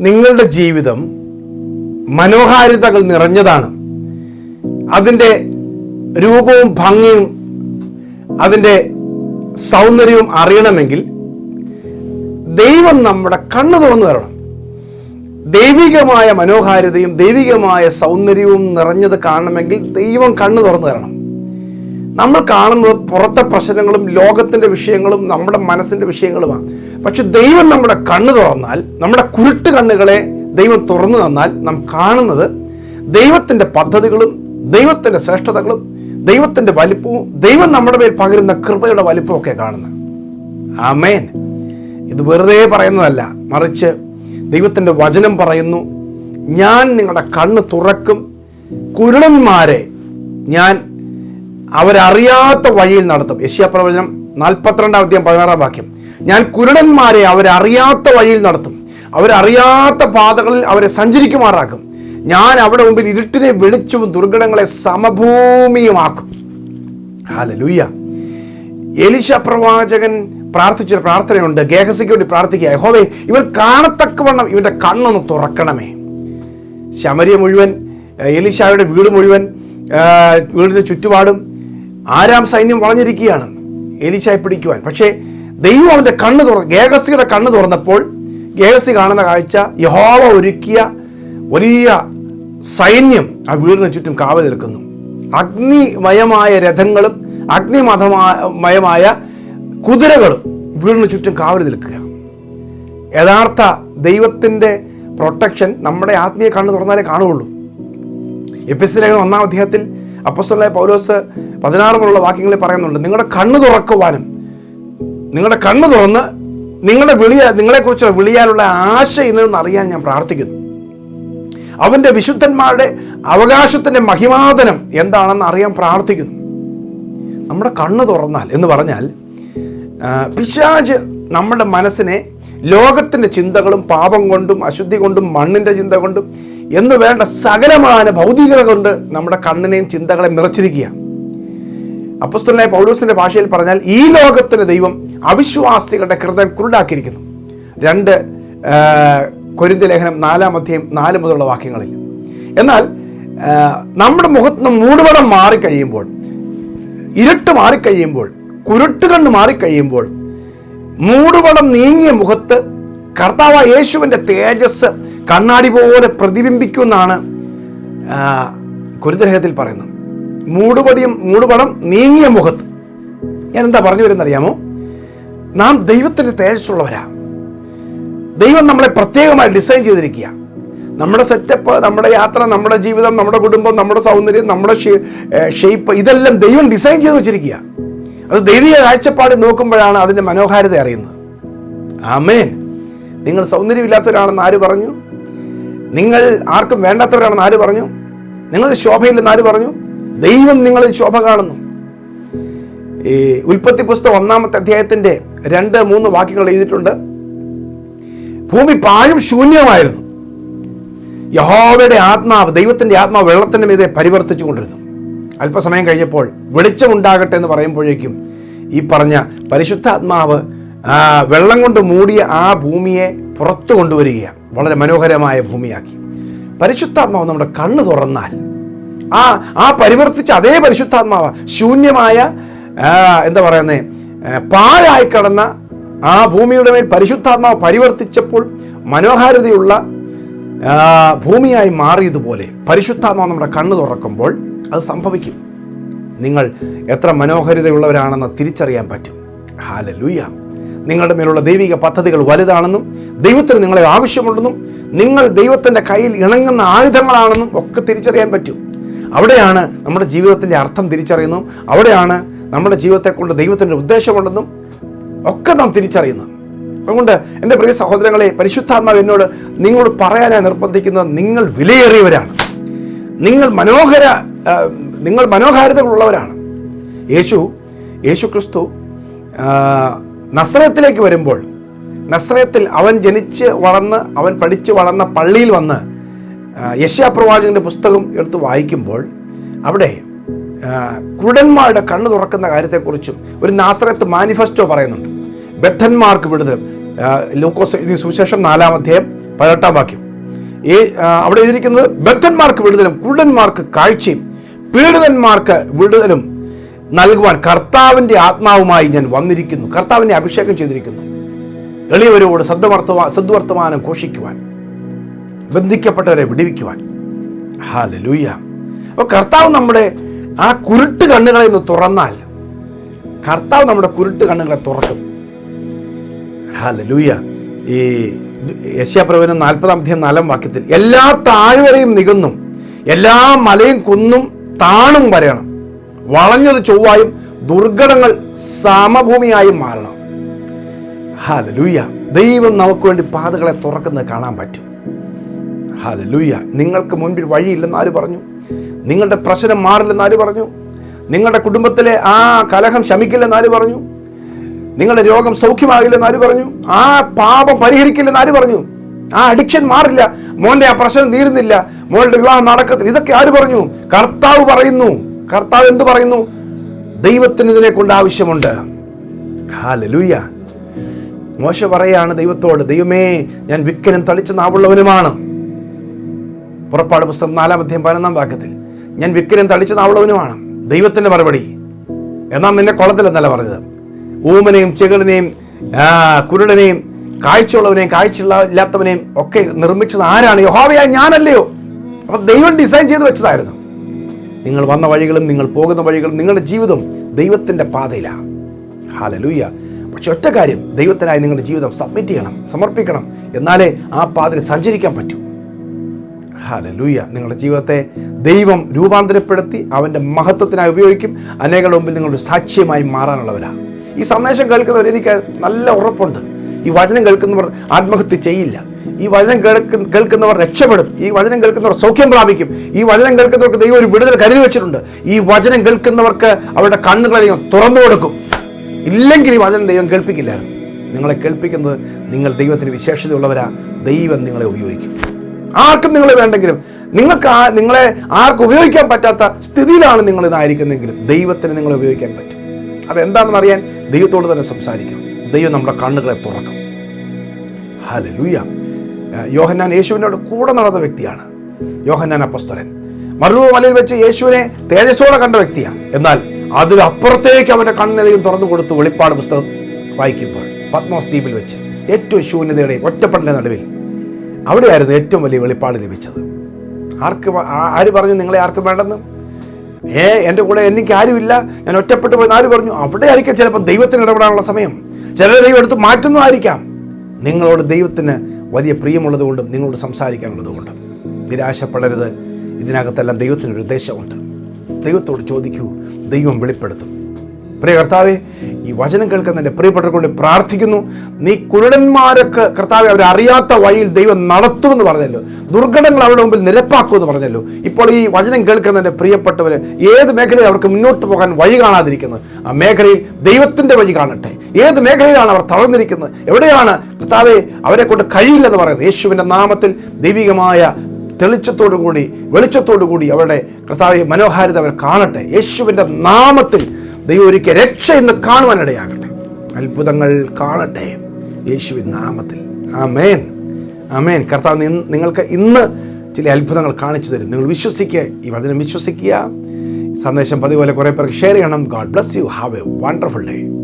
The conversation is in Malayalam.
നിങ്ങളുടെ ജീവിതം മനോഹാരിതകൾ നിറഞ്ഞതാണ്. അതിന്റെ രൂപവും ഭംഗിയും അതിന്റെ സൗന്ദര്യവും അറിയണമെങ്കിൽ ദൈവം നമ്മുടെ കണ്ണ് തുറന്നു തരണം. ദൈവികമായ മനോഹാരിതയും ദൈവികമായ സൗന്ദര്യവും നിറഞ്ഞത് കാണണമെങ്കിൽ ദൈവം കണ്ണു തുറന്നു തരണം. നമ്മൾ കാണുന്നത് പുറത്തെ പ്രശ്നങ്ങളും ലോകത്തിന്റെ വിഷയങ്ങളും നമ്മുടെ മനസ്സിന്റെ വിഷയങ്ങളുമാണ്. പക്ഷെ ദൈവം നമ്മുടെ കണ്ണ് തുറന്നാൽ നമ്മുടെ കുരുട്ട് കണ്ണുകളെ ദൈവം തുറന്നു തന്നാൽ നാം കാണുന്നത് ദൈവത്തിന്റെ പദ്ധതികളും ദൈവത്തിന്റെ ശ്രേഷ്ഠതകളും ദൈവത്തിന്റെ വലിപ്പവും ദൈവം നമ്മുടെ മേൽ പകരുന്ന കൃപയുടെ വലിപ്പമൊക്കെ കാണുന്നത്. ആമേൻ. ഇത് വെറുതെ പറയുന്നതല്ല മറിച്ച് ദൈവത്തിന്റെ വചനം പറയുന്നു ഞാൻ നിങ്ങളുടെ കണ്ണ് തുറക്കും കുരുടന്മാരെ ഞാൻ അവരറിയാത്ത വഴിയിൽ നടത്തും. യശ്യാ പ്രവചനം നാൽപ്പത്തിരണ്ടാം അധ്യായം പതിനാറാം വാക്യം. ഞാൻ കുരുടന്മാരെ അവരറിയാത്ത വഴിയിൽ നടത്തും. അവരറിയാത്ത പാതകളിൽ അവരെ സഞ്ചരിക്കുമാറാക്കും. ഞാൻ അവിടെ മുമ്പിൽ ഇരുട്ടിനെ വെളിച്ചവും ദുർഘടങ്ങളെ സമഭൂമിയുമാക്കും. ഹാലലൂയ്യ എലിശ പ്രവാചകൻ പ്രാർത്ഥിച്ചൊരു പ്രാർത്ഥനയുണ്ട്. ഗേഹസിക്ക് വേണ്ടി പ്രാർത്ഥിക്കുക. ഹോവേ ഇവൻ കാണത്തക്കവണ്ണം ഇവന്റെ കണ്ണൊന്ന് തുറക്കണമേ. ശമരിയ മുഴുവൻ എലിശായുടെ വീട് മുഴുവൻ വീടിന്റെ ചുറ്റുപാടും ആരാം സൈന്യം വളഞ്ഞിരിക്കുകയാണ്. എലിശായി പിടിക്കുവാൻ. പക്ഷേ ദൈവം അവന്റെ കണ്ണ് തുറന്ന് ഗേഹസിയുടെ കണ്ണ് തുറന്നപ്പോൾ ഗേഹസി കാണുന്ന കാഴ്ച യഹോവ ഒരുക്കിയ വലിയ സൈന്യം ആ വീടിന് ചുറ്റും കാവൽ നിൽക്കുന്നു. അഗ്നിമയമായ രഥങ്ങളും അഗ്നിമതമയമായ കുതിരകളും വീടിന് ചുറ്റും കാവൽ നിൽക്കുക യഥാർത്ഥ ദൈവത്തിന്റെ പ്രൊട്ടക്ഷൻ നമ്മുടെ ആത്മീയ കണ്ണ് തുറന്നാലേ കാണുകയുള്ളൂ. എഫ് എസ് ലേഖനം ഒന്നാം അധ്യായത്തിൽ അപ്പസ്വലായ പൗലോസ് പതിനാറ് മുതലുള്ള വാക്യങ്ങളിൽ പറയുന്നുണ്ട് നിങ്ങളുടെ കണ്ണ് തുറക്കുവാനും നിങ്ങളുടെ കണ്ണ് തുറന്ന് നിങ്ങളുടെ വിളിയ നിങ്ങളെക്കുറിച്ച് വിളിയാനുള്ള ആശ ഇന്നതെന്ന് അറിയാൻ ഞാൻ പ്രാർത്ഥിക്കുന്നു. അവന്റെ വിശുദ്ധന്മാരുടെ അവകാശത്തിന്റെ മഹിമാതനം എന്താണെന്ന് അറിയാൻ പ്രാർത്ഥിക്കുന്നു. നമ്മുടെ കണ്ണ് തുറന്നാൽ എന്ന് പറഞ്ഞാൽ പിശാജ് നമ്മുടെ മനസ്സിനെ ലോകത്തിന്റെ ചിന്തകളും പാപം കൊണ്ടും അശുദ്ധി കൊണ്ടും മണ്ണിന്റെ ചിന്ത കൊണ്ടും എന്ന് വേണ്ട സകലമായ ഭൗതികത കൊണ്ട് നമ്മുടെ കണ്ണിനെയും ചിന്തകളെ നിറച്ചിരിക്കുക അപ്പസ്തുലായ പൗലോസിന്റെ ഭാഷയിൽ പറഞ്ഞാൽ ഈ ലോകത്തിന് ദൈവം അവിശ്വാസികളുടെ ഹൃദയം കുരുടാക്കിയിരിക്കുന്നു. രണ്ട് കൊരിന്തി ലേഖനം നാലാം അധ്യായം നാല് മുതലുള്ള വാക്യങ്ങളിൽ. എന്നാൽ നമ്മുടെ മുഖത്ത് നിന്ന് മൂടുപടം മാറിക്കഴിയുമ്പോൾ ഇരുട്ട് മാറിക്കഴിയുമ്പോൾ കുരുട്ട് കണ്ണ് മാറിക്കഴിയുമ്പോൾ മൂടുപടം നീങ്ങിയ മുഖത്ത് കർത്താവ് യേശുവിന്റെ തേജസ് കണ്ണാടി പോലെ പ്രതിബിംബിക്കുമെന്നാണ് കുരുതരഹത്തിൽ പറയുന്നത്. മൂടുപടിയും മൂടുപടം നീങ്ങിയ മുഖത്ത്. ഞാൻ എന്താ പറഞ്ഞു വരുന്നറിയാമോ നാം ദൈവത്തിന്റെ തേജസ്സുള്ളവരാ. ദൈവം നമ്മളെ പ്രത്യേകമായി ഡിസൈൻ ചെയ്തിരിക്കുക നമ്മുടെ സെറ്റപ്പ് നമ്മുടെ യാത്ര നമ്മുടെ ജീവിതം നമ്മുടെ കുടുംബം നമ്മുടെ സൗന്ദര്യം നമ്മുടെ ഷേപ്പ് ഇതെല്ലാം ദൈവം ഡിസൈൻ ചെയ്ത് വെച്ചിരിക്കുക അത് ദൈവിക കാഴ്ചപ്പാട് നോക്കുമ്പോഴാണ് അതിന്റെ മനോഹാരിത അറിയുന്നത്. ആമേൻ. നിങ്ങൾ സൗന്ദര്യമില്ലാത്തവരാണെന്ന് ആര് പറഞ്ഞു? നിങ്ങൾ ആർക്കും വേണ്ടാത്തവരാണെന്ന് ആര് പറഞ്ഞു? നിങ്ങൾ ശോഭയില്ലെന്ന് ആര് പറഞ്ഞു? ദൈവം നിങ്ങളിൽ ശോഭ കാണുന്നു. ഈ ഉൽപ്പത്തി പുസ്തകം ഒന്നാമത്തെ അധ്യായത്തിന്റെ രണ്ട് മൂന്ന് വാക്യങ്ങൾ എഴുതിയിട്ടുണ്ട്. ഭൂമി പാഴും ശൂന്യമായിരുന്നു യഹോവയുടെ ആത്മാവ് ദൈവത്തിന്റെ ആത്മാവ് വെള്ളത്തിന്റെ മീതെ പരിവർത്തിച്ചു കൊണ്ടിരുന്നു. അല്പസമയം കഴിഞ്ഞപ്പോൾ വെളിച്ചമുണ്ടാകട്ടെ എന്ന് പറയുമ്പോഴേക്കും ഈ പറഞ്ഞ പരിശുദ്ധാത്മാവ് വെള്ളം കൊണ്ട് മൂടിയ ആ ഭൂമിയെ പുറത്തു കൊണ്ടുവരികയാണ്. വളരെ മനോഹരമായ ഭൂമിയാക്കി. പരിശുദ്ധാത്മാവ് നമ്മുടെ കണ്ണ് തുറന്നാൽ ആ ആ പരിവർത്തിച്ച അതേ പരിശുദ്ധാത്മാവ് ശൂന്യമായ എന്താ പറയുന്നത് പാഴായി കടന്ന ആ ഭൂമിയുടെ മേൽ പരിശുദ്ധാത്മാവ് പരിവർത്തിച്ചപ്പോൾ മനോഹാരിതയുള്ള ഭൂമിയായി മാറിയതുപോലെ പരിശുദ്ധാത്മാവ് നമ്മുടെ കണ്ണ് തുറക്കുമ്പോൾ അത് സംഭവിക്കും. നിങ്ങൾ എത്ര മനോഹരിതയുള്ളവരാണെന്ന് തിരിച്ചറിയാൻ പറ്റും. ഹാലലൂയ. നിങ്ങളുടെ മേലുള്ള ദൈവിക പദ്ധതികൾ വലുതാണെന്നും ദൈവത്തിന് നിങ്ങളെ ആവശ്യമുണ്ടെന്നും നിങ്ങൾ ദൈവത്തിന്റെ കയ്യിൽ ഇണങ്ങുന്ന ആയുധങ്ങളാണെന്നും ഒക്കെ തിരിച്ചറിയാൻ പറ്റും. അവിടെയാണ് നമ്മുടെ ജീവിതത്തിന്റെ അർത്ഥം തിരിച്ചറിയുന്നതും. അവിടെയാണ് നമ്മുടെ ജീവിതത്തെ കൊണ്ട് ദൈവത്തിന്റെ ഉദ്ദേശമുണ്ടെന്നും ഒക്കെ നാം തിരിച്ചറിയുന്നു. അതുകൊണ്ട് എന്റെ പ്രിയ സഹോദരങ്ങളെ പരിശുദ്ധാത്മാവ് എന്നോട് നിങ്ങളോട് പറയാനായി നിർബന്ധിക്കുന്നത് നിങ്ങൾ വിലയേറിയവരാണ്. നിങ്ങൾ മനോഹര നിങ്ങൾ മനോഹാരിതകളുള്ളവരാണ്. യേശു യേശു ക്രിസ്തു നസ്രയത്തിലേക്ക് വരുമ്പോൾ നസ്രയത്തിൽ അവൻ ജനിച്ച് വളർന്ന് അവൻ പഠിച്ച് വളർന്ന പള്ളിയിൽ വന്ന് യശ്യാപ്രവാചകന്റെ പുസ്തകം എടുത്ത് വായിക്കുമ്പോൾ അവിടെ കുരുടന്മാരുടെ കണ്ണു തുറക്കുന്ന കാര്യത്തെക്കുറിച്ചും ഒരു നാസറത്ത് മാനിഫെസ്റ്റോ പറയുന്നുണ്ട്. ബദ്ധന്മാർക്ക് വിടുതലും ലൂക്കോസ് സുവിശേഷം നാലാം അധ്യായം പതിനെട്ടാം വാക്യം. ഈ അവിടെ എഴുതിയിരിക്കുന്നത് ബദ്ധന്മാർക്ക് വിടുതലും കുരുടന്മാർക്ക് കാഴ്ചയും പീഡിതന്മാർക്ക് വിടുതലും നൽകുവാൻ കർത്താവിന്റെ ആത്മാവുമായി ഞാൻ വന്നിരിക്കുന്നു. കർത്താവിനെ അഭിഷേകം ചെയ്തിരിക്കുന്നു. എളിയവരോട് സദ്വർത്തമാ സദ്വർത്തമാനം ഘോഷിക്കുവാൻ ബന്ധിക്കപ്പെട്ടവരെ വിടിവിക്കുവാൻ. ഹാല ലൂയ്യ അപ്പോൾ കർത്താവ് നമ്മുടെ ആ കുരുട്ട് കണ്ണുകളെ ഒന്ന് തുറന്നാൽ കർത്താവ് നമ്മുടെ കുരുട്ട് കണ്ണുകളെ തുറക്കും. ഹലൂയ ഈ യശ്യാപ്രവനം നാൽപ്പതാം അധ്യയം നാലാം വാക്യത്തിൽ എല്ലാ താഴ്വരയും നികന്നും എല്ലാ മലയും കുന്നും താണും വരയണം വളഞ്ഞത് ചൊവ്വായും ദുർഘടങ്ങൾ സമഭൂമിയായും മാറണം. ഹലലൂയ ദൈവം നമുക്ക് വേണ്ടി പാതകളെ തുറക്കുന്നത് കാണാൻ പറ്റും. ഹലലൂയ നിങ്ങൾക്ക് മുൻപിൽ വഴിയില്ലെന്ന് ആര് പറഞ്ഞു? നിങ്ങളുടെ പ്രശ്നം മാറില്ലെന്ന് ആര് പറഞ്ഞു? നിങ്ങളുടെ കുടുംബത്തിലെ ആ കലഹം ശമിക്കില്ലെന്ന് ആര് പറഞ്ഞു? നിങ്ങളുടെ രോഗം സൗഖ്യമാകില്ലെന്ന് ആര് പറഞ്ഞു? ആ പാപം പരിഹരിക്കില്ലെന്ന് ആര് പറഞ്ഞു? ആ അഡിക്ഷൻ മാറില്ല. മോന്റെ ആ പ്രശ്നം തീരുന്നില്ല. മോളുടെ വിവാഹം നടക്കത്തില്ല. ഇതൊക്കെ ആര് പറഞ്ഞു? കർത്താവ് പറയുന്നു. കർത്താവ് എന്ത് പറയുന്നു? ദൈവത്തിന് ഇതിനെ കൊണ്ട് ആവശ്യമുണ്ട് മോശ പറയാണ് ദൈവത്തോട് ദൈവമേ ഞാൻ വിക്കനും തളിച്ച നാവുള്ളവനുമാണ്. പുറപ്പാട് പുസ്തകം നാലാം അധ്യയം പതിനൊന്നാം വാക്യത്തിൽ ഞാൻ വിക്രം തളിച്ച നാവുള്ളവനുമാണ് ദൈവത്തിന്റെ മറുപടി. എന്നാൽ നിന്നെ കുളത്തിലെന്നല്ല പറഞ്ഞത്. ഊമനെയും ചെകളിനെയും ആ, കുരുടനെയും കാഴ്ചയുള്ളവനെയും കാഴ്ചയുള്ള ഇല്ലാത്തവനെയും ഒക്കെ നിർമ്മിച്ചത് ആരാണ്? യഹോവയായ ഞാനല്ലയോ? അപ്പം ദൈവം ഡിസൈൻ ചെയ്ത് വെച്ചതായിരുന്നു. നിങ്ങൾ വന്ന വഴികളും നിങ്ങൾ പോകുന്ന വഴികളും നിങ്ങളുടെ ജീവിതം ദൈവത്തിന്റെ പാതയിലാണ് ഹാലലൂയ പക്ഷെ ഒറ്റ കാര്യം ദൈവത്തിനായി നിങ്ങളുടെ ജീവിതം സബ്മിറ്റ് ചെയ്യണം സമർപ്പിക്കണം എന്നാലേ ആ പാതയിൽ സഞ്ചരിക്കാൻ പറ്റൂ. ഹാലലൂയ നിങ്ങളുടെ ജീവിതത്തെ ദൈവം രൂപാന്തരപ്പെടുത്തി അവന്റെ മഹത്വത്തിനായി ഉപയോഗിക്കും. അനേകളുടെ മുമ്പിൽ നിങ്ങളുടെ സാക്ഷ്യമായി മാറാനുള്ളവരാണ് ഈ സന്ദേശം കേൾക്കുന്നവർ എനിക്ക് നല്ല ഉറപ്പുണ്ട്. ഈ വചനം കേൾക്കുന്നവർ ആത്മഹത്യ ചെയ്യില്ല. ഈ വചനം കേൾക്കുന്ന കേൾക്കുന്നവർ രക്ഷപ്പെടും. ഈ വചനം കേൾക്കുന്നവർ സൗഖ്യം പ്രാപിക്കും. ഈ വചനം കേൾക്കുന്നവർക്ക് ദൈവം ഒരു വിടുതൽ കരുതി വെച്ചിട്ടുണ്ട്. ഈ വചനം കേൾക്കുന്നവർക്ക് അവരുടെ കണ്ണുകളെ തുറന്നു കൊടുക്കും. ഇല്ലെങ്കിൽ ഈ വചനം ദൈവം കേൾപ്പിക്കില്ലായിരുന്നു. നിങ്ങളെ കേൾപ്പിക്കുന്നത് നിങ്ങൾ ദൈവത്തിന് വിശേഷതയുള്ളവരാ. ദൈവം നിങ്ങളെ ഉപയോഗിക്കും. ആർക്കും നിങ്ങളെ വേണ്ടെങ്കിലും നിങ്ങൾക്ക് ആ നിങ്ങളെ ആർക്കും ഉപയോഗിക്കാൻ പറ്റാത്ത സ്ഥിതിയിലാണ് നിങ്ങൾ ഇതായിരിക്കുന്നെങ്കിലും ദൈവത്തിന് നിങ്ങളെ ഉപയോഗിക്കാൻ പറ്റും. അതെന്താണെന്ന് അറിയാൻ ദൈവത്തോട് തന്നെ സംസാരിക്കണം. ദൈവം നമ്മുടെ കണ്ണുകളെ തുറക്കും. ഹലലൂയ യോഹന്നാൻ യേശുവിനോട് കൂടെ നടന്ന വ്യക്തിയാണ്. യോഹന്നാൻ അപ്പസ്തരൻ മറുപ മലയിൽ വെച്ച് യേശുവിനെ തേജസ്സോടെ കണ്ട വ്യക്തിയാണ് എന്നാൽ അതിലപ്പുറത്തേക്ക് അവന്റെ കണ്ണിനെയും തുറന്നു കൊടുത്തു വെളിപ്പാട് പുസ്തകം വായിക്കുമ്പോൾ പത്മോസ് ദ്വീപിൽ വെച്ച് ഏറ്റവും ശൂന്യതയുടെയും ഒറ്റപ്പെടലിന്റെ നടുവിൽ അവിടെയായിരുന്നു ഏറ്റവും വലിയ വെളിപ്പാട് ലഭിച്ചത്. ആർക്ക് ആര് പറഞ്ഞു നിങ്ങളെ ആർക്കും വേണ്ടെന്ന്? ഏ എന്റെ കൂടെ എനിക്ക് ആരുമില്ല. ഞാൻ ഒറ്റപ്പെട്ടു പോയി ആര് പറഞ്ഞു? അവിടെ ചിലപ്പോൾ ദൈവത്തിന് ഇടപെടാനുള്ള സമയം. ചിലരെ ദൈവം എടുത്ത് മാറ്റുന്നതായിരിക്കാം. നിങ്ങളോട് ദൈവത്തിന് വലിയ പ്രിയമുള്ളതുകൊണ്ടും നിങ്ങളോട് സംസാരിക്കാനുള്ളത് കൊണ്ടും. നിരാശപ്പെടരുത്. ഇതിനകത്തെല്ലാം ദൈവത്തിനൊരു ഉദ്ദേശമുണ്ട്. ദൈവത്തോട് ചോദിക്കൂ. ദൈവം വെളിപ്പെടുത്തും. പ്രിയ കർത്താവെ ഈ വചനം കേൾക്കുന്ന എന്റെ പ്രിയപ്പെട്ടവർക്ക് പ്രാർത്ഥിക്കുന്നു. നീ കുരുടന്മാരൊക്കെ കർത്താവെ അവരെ അറിയാത്ത വഴിയിൽ ദൈവം നടത്തുമെന്ന് പറഞ്ഞല്ലോ. ദുർഘടങ്ങൾ അവരുടെ മുമ്പിൽ നിരപ്പാക്കുമെന്ന് പറഞ്ഞല്ലോ. ഇപ്പോൾ ഈ വചനം കേൾക്കുന്ന എന്റെ പ്രിയപ്പെട്ടവർ ഏത് മേഖലയിൽ അവർക്ക് മുന്നോട്ട് പോകാൻ വഴി കാണാതിരിക്കുന്നത്? ആ മേഖലയിൽ ദൈവത്തിന്റെ വഴി കാണട്ടെ. ഏത് മേഖലയിലാണ് അവർ തളർന്നിരിക്കുന്നത്? എവിടെയാണ് കർത്താവെ അവരെ കൊണ്ട് കഴിയില്ലെന്ന് പറയുന്നത്? യേശുവിന്റെ നാമത്തിൽ ദൈവികമായ തെളിച്ചത്തോടു കൂടി വെളിച്ചത്തോടു കൂടി അവരുടെ കർത്താവ് മനോഹാരിത അവർ കാണട്ടെ. യേശുവിന്റെ നാമത്തിൽ ദൈവം ഒരിക്കൽ രക്ഷ ഇന്ന് കാണുവാനിടയാകട്ടെ. അത്ഭുതങ്ങൾ കാണട്ടെ. യേശുവിൻ നാമത്തിൽ. ആമേൻ. ആമേൻ. കർത്താവ് നിങ്ങൾക്ക് ഇന്ന് ചില അത്ഭുതങ്ങൾ കാണിച്ചു തരും. നിങ്ങൾ വിശ്വസിക്കുക ഈ വചനം വിശ്വസിക്കുക. സന്ദേശം പതിപോലെ കുറേ പേർക്ക് ഷെയർ ചെയ്യണം. God bless you have a wonderful day